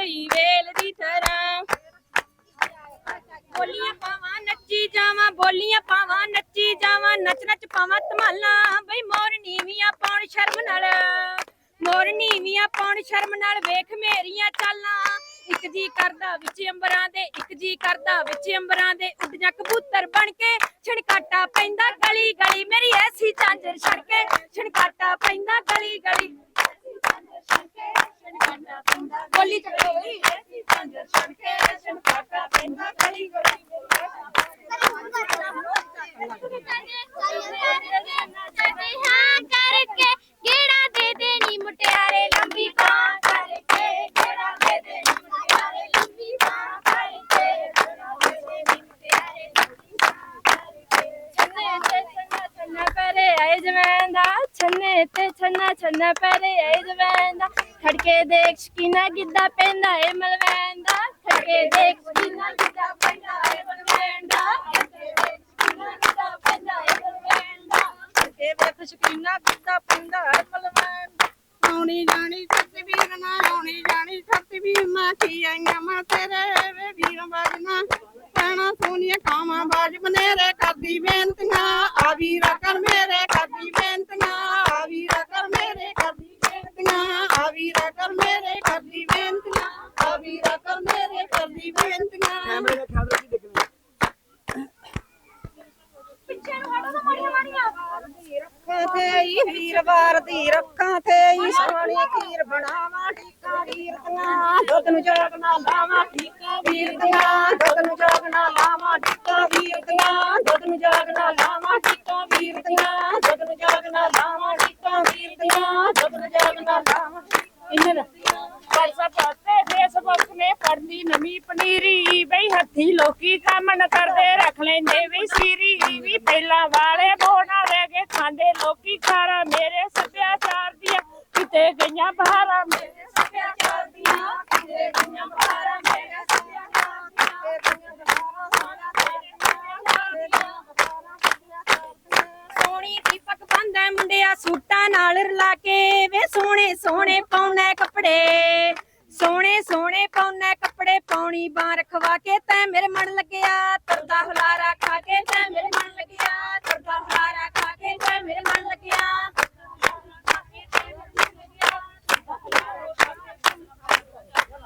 ਗਈ ਵੇਲ ਦੀ ਤਰ੍ਹਾਂ। ਬੋਲੀਆਂ ਪਾਵਾਂ, ਨੱਚੀ ਜਾਵਾਂ, ਬੋਲੀਆਂ ਪਾਵਾਂ, ਨੱਚੀ ਜਾਵਾਂ, ਨੱਚ ਨੱਚ ਪਾਵਾਂ ਧਮਾਲਾ। ਬਈ ਮੋਰ ਨੀਵੀਆਂ ਪਾਉਣ ਸ਼ਰਮ ਨਾਲ। ਮੋਰ ਨੀਵੀਆਂ ਪਾਉਣ ਸ਼ਰਮ ਨਾਲ ਵੇਖ ਮੇਰੀਆਂ ਚਾਲਾਂ। ਇੱਕ ਜੀ ਕਰਦਾ ਵਿੱਚ ਅੰਬਰਾਂ ਦੇ, ਇੱਕ ਜੀ ਕਰਦਾ ਵਿੱਚ ਅੰਬਰਾਂ ਦੇ। ਉੱਡ ਜਾ ਕਬੂਤਰ ਬਣ ਕੇ ਛਣਕਾਟਾ ਪੈਂਦਾ ਗਲੀ ਗਲੀ ਮੇਰੀ ਐਸੀ ਚਾਲ ਹਾਂ ਕਰਕੇ ਕਿਹੜਾ ਦੇ ਦੇਣੀ ਮੁਟਿਆਰੇ ਲੰਬੀ ਬਾਹ ਕਰਕੇ ਕਿਹੜਾ ਦੇ ਦੇਣੀ ਮੁਟਿਆਰੇ ਲੰਬੀ ਬਾਹ ਕਰਕੇ ਕਿਹੜਾ ਦੇ ਦੇਣੀ ਮੁਟਿਆਰੇ ਲੰਬੀ ਬਾਹ ਕਰਕੇ ਛੰਨੇ ਤੇ ਛੰਨਾ ਛੰਨਾ ਪਰੇ ਆਏ ਜਵੈਂਦਾ ਛੰਨੇ ਤੇ ਛੰਨਾ ਛੰਨਾ ਪਰੇ ਆਏ ਜਵੈਂਦਾ ਖੜਕੇ ਦੇਖ ਸ਼ਕੀਨਾ ਗਿੱਧਾ ਪੈਂਦਾ ਏ ਮਲਵੈਂਦਾ ਖੜਕੇ ਦੇਖ ਸ਼ਕੀਨਾ ਗਿੱਧਾ ਪੈਂਦਾ ਏ ਮਲਵੈਂਦਾ ਖੜਕੇ ਦੇਖ ਸ਼ਕੀਨਾ ਗਿੱਧਾ ਪੈਂਦਾ ਏ ਮਲਵੈਂਦਾ ਕੇ ਵੇਖ ਸ਼ਕੀਨਾ ਕਿੱਦਾਂ ਪਿੰਦਾ ਹੈ ਮਲਵੈਨ ਆਉਣੀ ਜਾਣੀ ਛੱਤੀ ਵੀਰ ਨਾ ਆਉਣੀ ਜਾਣੀ ਛੱਤੀ ਵੀਰ ਨਾ ਕੀ ਆਈਆਂ ਮੈਂ ਤੇਰੇ ਵੇ ਵੀਰ ਬਾਜਨਾ ਕਹਿਣਾ ਸੋਨੀਆ ਕਾਵਾਂ ਬਾਜ ਬਨੇਰੇ ਕਰਦੀ ਬੇਨਤੀਆਂ ਆ ਵੀਰਾ ਕਰ ਮੇਰੇ ਕਰਦੀ ਬੇਨਤੀਆਂ ਆ ਵੀਰਾ ਕਰ ਮੇਰੇ ਕਰਦੀ ਬੇਨਤੀਆਂ ਆ ਵੀਰਾ ਕਰ ਮੇਰੇ ਕਰਦੀ ਬੇਨਤੀਆਂ ਆ ਵੀਰਾ ਕਰ ਮੇਰੇ ਕਰਦੀ ਬੇਨਤੀਆਂ। ਪਿੱਛੇ ਨੂੰ ਹਟੋ ਤਾਂ ਮਾਰੀਆਂ ਮਾਰੀਆਂ ਅੱਖਾਂ ਤੇ ਹੀ ਵੀਰਵਾਰ ਦੀ ਰੱਖਾਂ ਤੇ ਹੀ ਸੋਹਣੀ ਖੀਰ ਬਣਾਵਾਂ ਟੀਕਾ ਵੀਰ ਦੀਆਂ। ਦੁੱਧ ਨੂੰ ਜੋਗ ਨਾ ਲਾਵਾਂ ਟੀਕਾ ਵੀਰ ਦੀਆਂ। ਦੁੱਧ ਨੂੰ ਜੋਗ ਨਾ ਲਾਵਾਂ ਟੀਕਾ ਵੀਰ ਦੀਆਂ। ਦੁੱਧ ਨੂੰ ਜੋਗ ਨਾ ਲਾਵਾਂ ਟੀਕਾ ਵੀਰ ਦੀਆਂ। ਦੁੱਧ ਨੂੰ ਜੋਗ ਨਾ ਲਾਵਾਂ ਟੀਕਾ ਵੀਰ ਦੀਆਂ। ਦੁੱਧ ਨੂੰ ਜੋਗ ਨਾ ਲਾਵਾਂ ਇਹਨਾਂ ਦਾ ਪਰਸਾ ਪਾਤੇ ਫੇਸਬੁੱਕ ਨੇ ਪੜਦੀ ਨਵੀਂ ਪਨੀਰੀ। ਹੱਥੀ ਲੋਕੀ ਕੰਮ ਨ ਕਰਦੇ, ਰੱਖ ਲੈਂਦੇ ਵੀ ਸੀਰੀ ਵੀ ਪਹਿਲਾਂ ਵਾਲੇ ਬੋਨਾ ਲੈ ਕੇ ਖਾਂਦੇ। ਲੋਕੀ ਖਾਰਾ ਮੇਰੇ ਸੱਭਿਆਚਾਰ ਦੀਆਂ, ਕਿਤੇ ਗਈਆਂ ਬਹਾਰਾਂ ਮੇਰੇ ਸੱਭਿਆਚਾਰ ਦੀਆਂ। ਕਿਤੇ ਗਈਆਂ ਬਹਾਰਾਂ ਮੇਰੇ ਸੱਭਿਆਚਾਰ ਦੀਆਂ। ਕਿਤੇ ਗਈਆਂ ਸੋਹਣੀ ਦੀਪਕ ਬੰਦਾ ਮੁੰਡਿਆ ਸੂਟਾਂ ਨਾਲ ਰਲਾ ਕੇ, ਵੇ ਸੋਹਣੇ ਸੋਹਣੇ ਪਾਉਣਾ ਕੱਪੜੇ। ਸੋਹਣੇ ਸੋਹਣੇ ਪਾਉਣਾ ਕੱਪੜੇ ਪਾਉਣੀ ਬਾਹ ਰਖਵਾ ਕੇ ਤੈ ਮੇਰੇ ਮਨ ਲੱਗਿਆ, ਤਰਦਾ ਹੁਲਾਰਾ ਖਾ ਕੇ ਤੈ ਮੇਰੇ ਮਨ ਲੱਗਿਆ, ਤਰਦਾ ਹੁਲਾਰਾ ਖਾ ਕੇ ਤੈ ਮੇਰੇ ਮਨ ਲੱਗਿਆ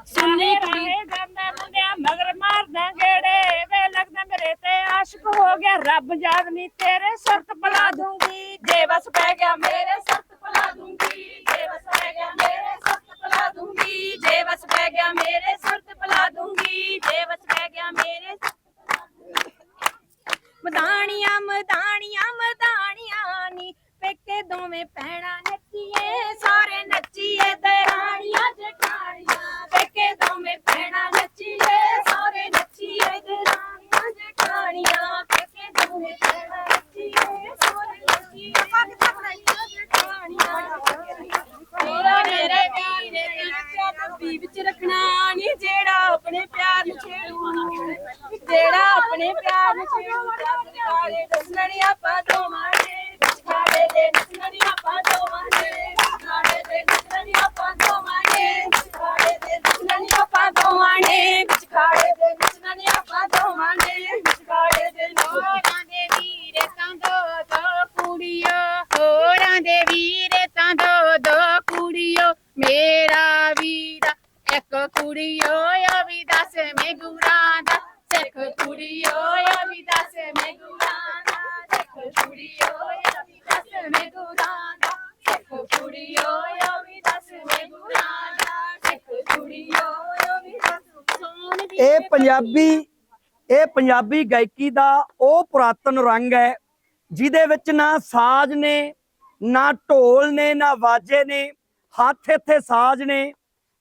ਸੁਣਨੇ ਕੁੜੀ ਜਾਂਦਾ ਮੁੰਡਿਆ ਮਗਰ ਮਾਰਦਾ ਗੇੜੇ, ਵੇ ਲੱਗਦਾ ਮੇਰੇ ਤੇ ਆਸ਼ਿਕ ਹੋ ਗਿਆ, ਰੱਬ ਯਾਦ ਨਹੀਂ ਤੇਰੇ ਸ਼ਰਤ ਬੁਲਾ ਦੂੰਗੀ, ਜੇ ਬਸ ਪੈ ਗਿਆ ਮੇਰੇ ਸ਼ਰਤ ਬੁਲਾ ਦੂੰਗੀ, ਜੇ ਬਸ ਪੈ ਗਿਆ ਮੇਰੇ ਸ਼ਰਤ ਦੂੰਗੀ, ਜੇ ਬਸ ਪੈ ਗਿਆ ਮੇਰੇ ਸੁਰਤ ਬੁਲਾ ਦੂੰਗੀ, ਜੇ ਬਸ ਪੈ ਗਿਆ ਮੇਰੇ ਮਦਾਨੀਆਂ ਮਦਾਨੀਆਂ ਮਦਾਨੀਆਂ ਨੀ, ਪੇਕੇ ਦੋਵੇਂ ਭੈਣਾਂ ਨੱਚੀਏ, ਸਾਰੇ ਨੱਚੀਏ, ਦਰਾਣੀਆਂ, ਜਠਾਣੀਆਂ, ਪੇਕੇ ਦੋਵੇਂ ਦੀ ਵਿੱਚ ਰੱਖਣਾ ਨੀ ਜਿਹੜਾ ਆਪਣੇ ਪਿਆਰ ਨੂੰ ਛੇੜੂ। ਜਿਹੜਾ ਆਪਣੇ ਪਿਆਰ ਨੂੰ ਛੇੜੂ, ਰੱਬ ਦੇ ਦੱਸਣੀ ਆਪਾਂ ਦੋਵਾਂ ਨੇ। ਦੇ ਨੱਚਣੀ ਆਪਾਂ ਦੋਵਾਂ ਕੁੜੀਓ ਆ ਦੱਸ ਮੇ ਗੁਰਾਂ ਦਾ ਸਿੱਖ ਕੁੜੀਓ ਆ ਦੱਸ ਮੇ ਗੁਰਾਂ ਦਾ ਸਿੱਖ ਕੁੜੀਓ ਆ ਦੱਸ ਮੇ ਗੁਰਾਂ ਦਾ ਸਿੱਖ ਕੁੜੀਓ ਆ ਦੱਸ ਮੇ ਗੁਰਾਂ ਦਾ ਸਿੱਖ ਕੁੜੀਓ ਆ ਦੱਸ ਇਹ ਪੰਜਾਬੀ ਇਹ ਪੰਜਾਬੀ ਗਾਇਕੀ ਦਾ ਉਹ ਪੁਰਾਤਨ ਰੰਗ ਹੈ, ਜਿਹਦੇ ਵਿੱਚ ਨਾ ਸਾਜ਼ ਨੇ, ਨਾ ਢੋਲ ਨੇ, ਨਾ ਵਾਜੇ ਨੇ, ਹੱਥ ਇੱਥੇ ਸਾਜ਼ ਨੇ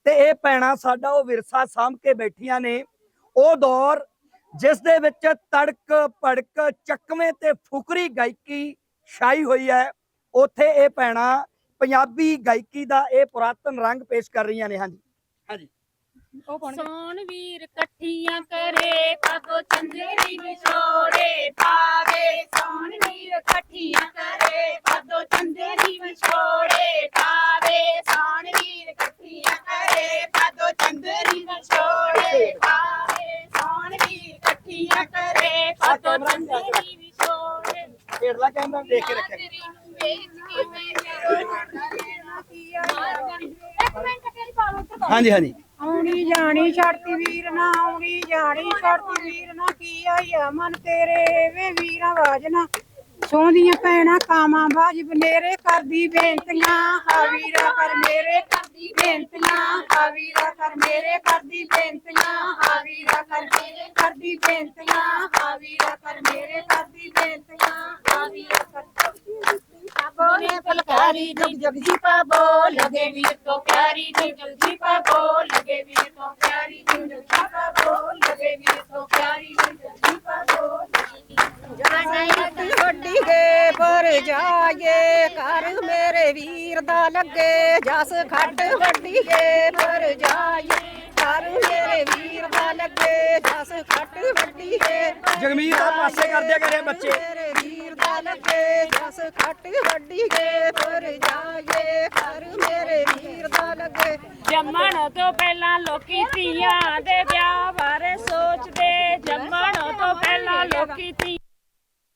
ਤੇ ਇਹ ਭੈਣਾਂ ਸਾਡਾ ਉਹ ਵਿਰਸਾ ਸਾਂਭ ਕੇ ਬੈਠੀਆਂ ਨੇ। ਉਹ ਦੌਰ ਜਿਸ ਦੇ ਵਿੱਚ ਤੜਕ ਭੜਕ ਚੱਕਵੇਂ ਤੇ ਫੁਕਰੀ ਗਾਇਕੀ ਛਾਈ ਹੋਈ ਹੈ। ਉੱਥੇ ਇਹ ਭੈਣਾਂ ਪੰਜਾਬੀ ਗਾਇਕੀ ਦਾ ਇਹ ਪੁਰਾਤਨ ਰੰਗ ਪੇਸ਼ ਕਰ ਰਹੀਆਂ ਨੇ ਹਾਂਜੀ। ਹਾਂਜੀ। ਸੋਨ ਵੀਰ ਇਕੱਠੀਆਂ ਕਰੇ ਪਾਗੋ ਚੰਦਰੀ ਵਿਛੋੜੇ ਪਾਵੇ। ਸੋਨ ਵੀਰ ਇਕੱਠੀਆਂ ਕਰੇ ਪਾਗੋ ਚੰਦਰੀ ਦੇਖ ਕੇ ਰੱਖਿਆ। ਇੱਕ ਮਿੰਟ ਤੇਰੀ ਪਾਲੋ ਉੱਤਰ ਹਾਂਜੀ ਹਾਂਜੀ। ਆਉਣੀ ਜਾਣੀ ਛੜਤੀ ਵੀਰ ਨਾ ਆਉਣੀ ਜਾਣੀ ਛੜਤੀ ਵੀਰ ਨਾ ਕੀ ਆਇਆ ਮਨ ਤੇਰੇ ਵੇ ਵੀਰਾਂ ਵਾਜਨਾ ਸੋਹਣੀਆਂ ਭੈਣਾਂ ਕਾਮਾਂ ਬਾਜ ਬਨੇਰੇ ਕਰਦੀ ਬੇਨਤੀਆਂ ਹਾ ਵੀਰਾ ਕਰ ਮੇਰੇ। ਕਰਦੀ ਬੇਨਤੀਆਂ ਹਾ ਵੀਰਾ ਕਰ ਮੇਰੇ ਕਰਦੀ ਬੇਨਤੀਆਂ ਹਾ ਵੀਰਾ ਕਰ ਮੇਰੇ ਕਰਦੀ ਬੇਨਤੀਆਂ ਹਾ ਵੀਰਾ ਕਰ ਮੇਰੇ ਕਰਦੀ ਬੇਨਤੀਆਂ ਹਾ ਵੀਰਾ ਕਰ ਬੋਲੇ ਫਲਕਾਰੀ ਜਗ ਜਗ ਜੀ ਪਾਬੋ ਲਗੇ ਵੀਰ ਤੋਂ ਪਿਆਰੀ ਜਗ ਜਗ ਜੀ ਪਾਬੋ ਲਗੇ ਵੀਰ ਤੋਂ ਪਿਆਰੀ ਜਗ ਜਗ ਜੀ ਪਾਬੋ ਲਗੇ ਵੀਰ ਤੋਂ ਪਿਆਰੀ ਜਗ ਜਗ ਜੀ ਪਾਬੋ ਵੱਡੀ ਗੇ ਪਰ ਜਾਏ ਕਰ ਮੇਰੇ ਵੀਰ ਦਾ ਲੱਗੇ ਜਸ ਖੱਟ ਵੱਡੀ ਗੇ ਪਰ ਜਾਏ ਕਰ ਮੇਰੇ ਵੀਰ ਦਾ ਲੱਗੇ ਜਸ ਖੱਟ ਵੱਡੀ ਗੇ ਜਗਮੀਤ ਆ ਪਾਸੇ ਕਰ ਦਿਆ ਕਰੇ ਬੱਚੇ। ਦਾ ਲੱਗੇ ਜਸ ਖੱਟ ਵੱਡੀ ਗੇ ਪਰ ਜਾਏ ਕਰ ਮੇਰੇ ਵੀਰ ਦਾ ਲੱਗੇ। ਜੰਮਣ ਤੋਂ ਪਹਿਲਾਂ ਲੋਕੀ ਧੀਆਂ ਦੇ ਵਿਆਹ ਬਾਰੇ ਸੋਚਦੇ, ਜੰਮਣ ਤੋਂ ਪਹਿਲਾਂ ਲੋਕੀ ਧੀਆਂ